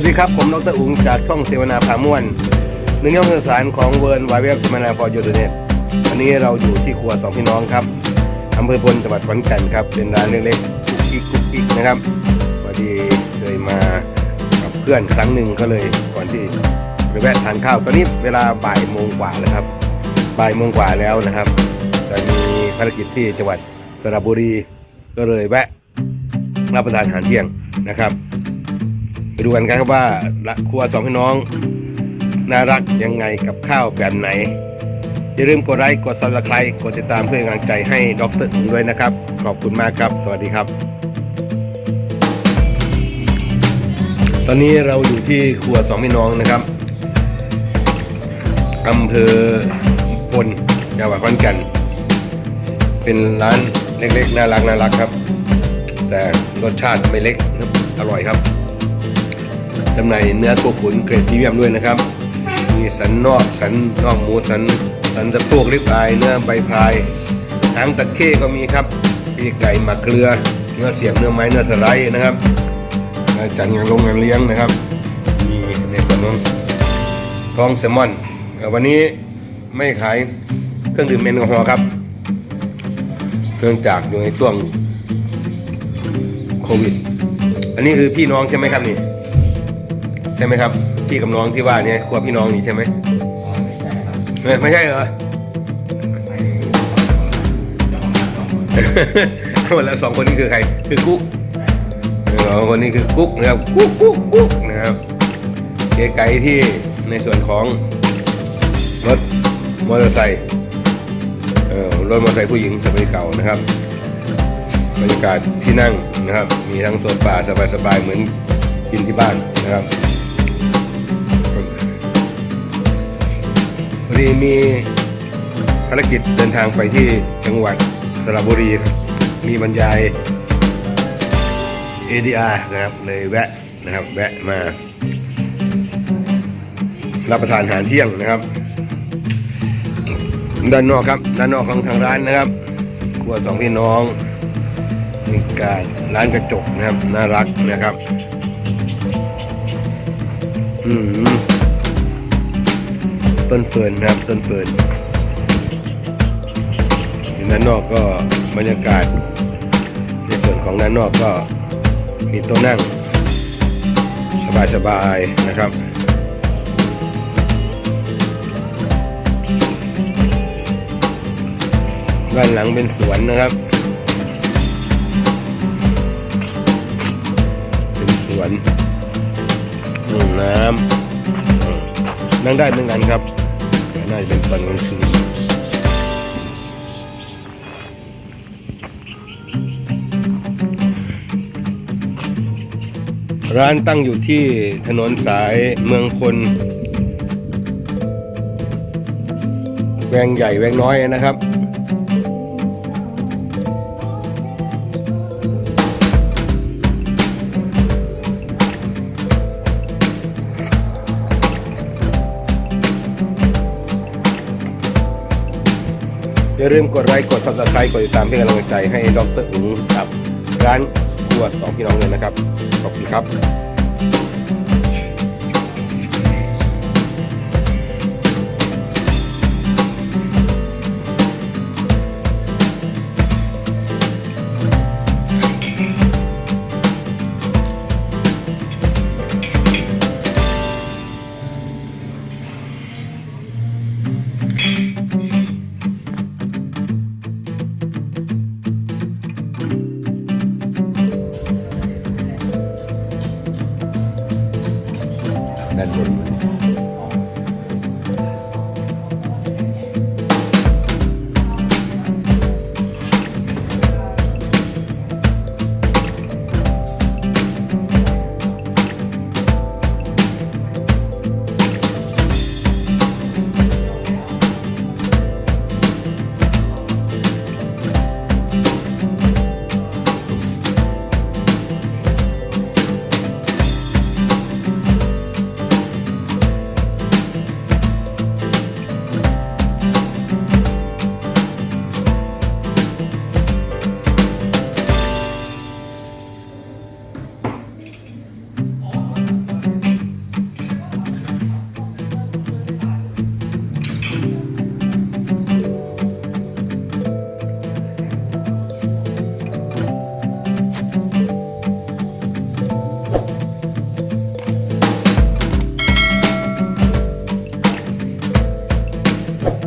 วัสดีครับ ผมดรอุ๋งจากช่องเสวนาพาม่วนหนึ่งย่อมสื่อสารของเวิร์นวายเว็บเสวนาฟอร์ยูเน็ตวันนี้เราอยู่ที่ครัวสองพี่น้องครับอำเภอพลจังหวัดขอนแก่นครับ เป็นร้านเล็กๆกุ๊กกิ๊กกุ๊กกิ๊กนะครับพอดีเคยมากับเพื่อนครั้งหนึ่งก็เลยก่อนที่ไปแวะทานข้าวตอนนี้เวลาบ่ายโมงกว่าแล้วครับบ่ายโมงกว่าแล้วนะครับแต่มีภารกิจที่จังหวัดสระบุรีก็เลยแวะรับประทานอาหารเที่ยงนะครับ ไปดูกันครับว่าครัวสองพี่น้อง น่ารักยังไงกับข้าวแบบไหน อย่าลืมกดไลค์กดซับสไครต์กดติดตามเพื่อเป็นกำลังใจให้ดรอึงด้วยนะครับ ขอบคุณมากครับ สวัสดีครับ ตอนนี้เราอยู่ที่ครัวสองพี่น้องนะครับอำเภอพลจังหวัดขอนแก่นเป็นร้านเล็กๆน่ารักน่ารักครับ แต่รสชาติไม่เล็กอร่อยครับ จำหน่ายเนื้อตัวขุนเกรดพรีเมียมด้วยนะครับ มีสันนอกสันนอกหมูสันสันสะโพกลิบอายเนื้อใบพายหางตะเข้ก็มีครับปีกไก่หมักเกลือ เนื้อเสียบเนื้อไม้เนื้อสไลด์นะครับจัดงานลงงานเลี้ยงนะครับ มีในส่วนของท้องแซลมอนวันนี้ไม่ขายเครื่องดื่มแอลกอฮอล์ครับ เครื่องจากอยู่ในช่วงโควิด อันนี้คือพี่น้องใช่ไหมครับนี่ ใช่ไหมครับ พี่กับน้องที่ว่าเนี่ยครัวพี่น้องนี่ใช่ไหมเฮ้ยไม่ใช่เหรอวันแล้วสองคนนี้คือใคร คือกุ๊กสองคนนี้คือกุ๊กนะครับกุ๊กกุ๊กกุ๊กนะครับเก๋ไก่ที่ในส่วนของรถมอเตอร์ไซค์เอ่อรถมอเตอร์ไซค์ผู้หญิงสมัยเก่านะครับบรรยากาศที่นั่งนะครับ มีทั้งโซฟาสบายๆเหมือนกินที่บ้านนะครับ พอดีมีภารกิจเดินทางไปที่จังหวัดสระบุรีครับ มีบรรยาย ADR นะครับเลยแวะนะครับแวะมา รับประทานอาหารเที่ยงนะครับ ด้านนอกครับ ด้านนอกของทางร้านนะครับครัวสองพี่น้องมีการร้านกระจกนะครับ น่ารักนะครับ อืม ต้นเฟิร์นนะครับต้นเฟิร์นด้านนอกก็บรรยากาศ ในส่วนของด้านนอกก็มีโต๊ะนั่ง สบายๆนะครับด้านหลังเป็นสวนนะครับ เป็นสวนห้องน้ำ นั่งได้เหมือนกันครับน่าจะเป็นตอนกลางคืนร้านตั้งอยู่ที่ถนนสายเมืองพลแวงใหญ่แวงน้อยนะครับ อย่าลืมกดไลค์กด subscribe กดติดตามเพื่อเป็นกำลังใจให้ดรอุ๋งกับร้านครัวสองพี่น้องเลยนะครับ ขอบคุณครับ ด้านบน